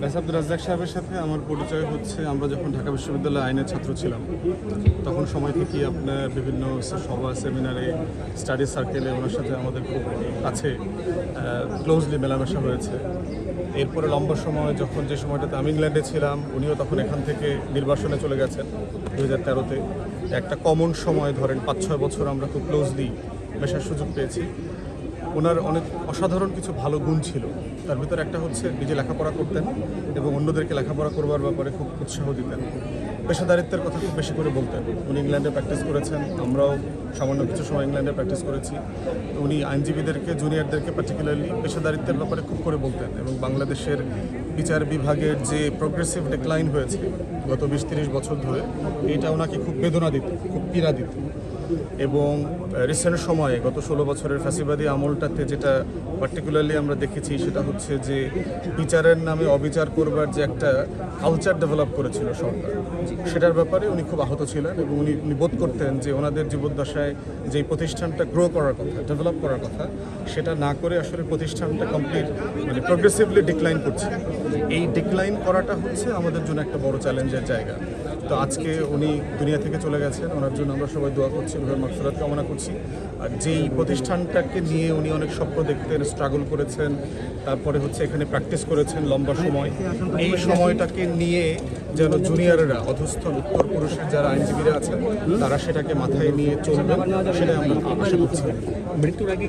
ব্যাস আব্দুল রাজ্জাক সাহেবের সাথে আমার পরিচয় হচ্ছে। আমরা যখন ঢাকা বিশ্ববিদ্যালয়ে আইনের ছাত্র ছিলাম, তখন সময় থেকেই আপনার বিভিন্ন সভা, সেমিনারে, স্টাডি সার্কেলে ওনার সাথে আমাদের খুব কাছে ক্লোজলি মেলামেশা হয়েছে। এরপরে লম্বা সময় যখন যে সময়টাতে আমি ইংল্যান্ডে ছিলাম, উনিও তখন এখান থেকে নির্বাসনে চলে গেছেন দু হাজার তেরোতে। একটা কমন সময়, ধরেন পাঁচ ছয় বছর আমরা খুব ক্লোজলি মেশার সুযোগ পেয়েছি। ওনার অনেক অসাধারণ কিছু ভালো গুণ ছিল। তার ভিতরে একটা হচ্ছে নিজে লেখাপড়া করতেন এবং অন্যদেরকে লেখাপড়া করবার ব্যাপারে খুব উৎসাহ দিতেন। পেশাদারিত্বের কথা খুব বেশি করে বলতেন। উনি ইংল্যান্ডে প্র্যাকটিস করেছেন, আমরাও সামান্য কিছু সময় ইংল্যান্ডে প্র্যাকটিস করেছি। উনি আইনজীবীদেরকে জুনিয়রদেরকে পার্টিকুলারলি পেশাদারিত্বের ব্যাপারে খুব করে বলতেন এবং বাংলাদেশের বিচার বিভাগের যে প্রোগ্রেসিভ ডিক্লাইন হয়েছে গত বিশ তিরিশ বছর ধরে, এটা ওনাকে খুব বেদনা দিত, খুব পীড়া দিত। এবং রিসেন্ট সময়ে গত ষোলো বছরের ফ্যাসিবাদী আমলটাতে যেটা পার্টিকুলারলি আমরা দেখেছি সেটা হচ্ছে যে বিচারের নামে অবিচার করবার যে একটা কালচার ডেভেলপ করেছিল সরকার, সেটার ব্যাপারে উনি খুব আহত ছিলেন এবং উনি উনি বোধ করতেন যে ওনাদের জীবদ্দশায় যে প্রতিষ্ঠানটা গ্রো করার কথা ডেভেলপ করার কথা, সেটা না করে আসলে প্রতিষ্ঠানটা কমপ্লিট মানে প্রোগ্রেসিভলি ডিক্লাইন করছে। এই ডিক্লাইন করাটা হচ্ছে আমাদের জন্য একটা বড় চ্যালেঞ্জের জায়গা। তো আজকে উনি দুনিয়া থেকে চলে গেছেন, ওনার জন্য আমরা সবাই দোয়া করছি। ওনার মাকসুরাত কামনা করছি। আর যেই প্রতিষ্ঠানটাকে নিয়ে উনি অনেক স্বপ্ন দেখতেন স্ট্রাগল করেছেন, তারপরে হচ্ছে এখানে প্র্যাকটিস করেছেন লম্বা সময়, এই সময়টাকে নিয়ে যেন জুনিয়ররা অধস্থ উত্তর পুরুষের যারা আইনজীবীরা আছেন, তারা সেটাকে মাথায় নিয়ে চলবেন, সেটাই আমরা আশা করছি। মৃত্যুর আগে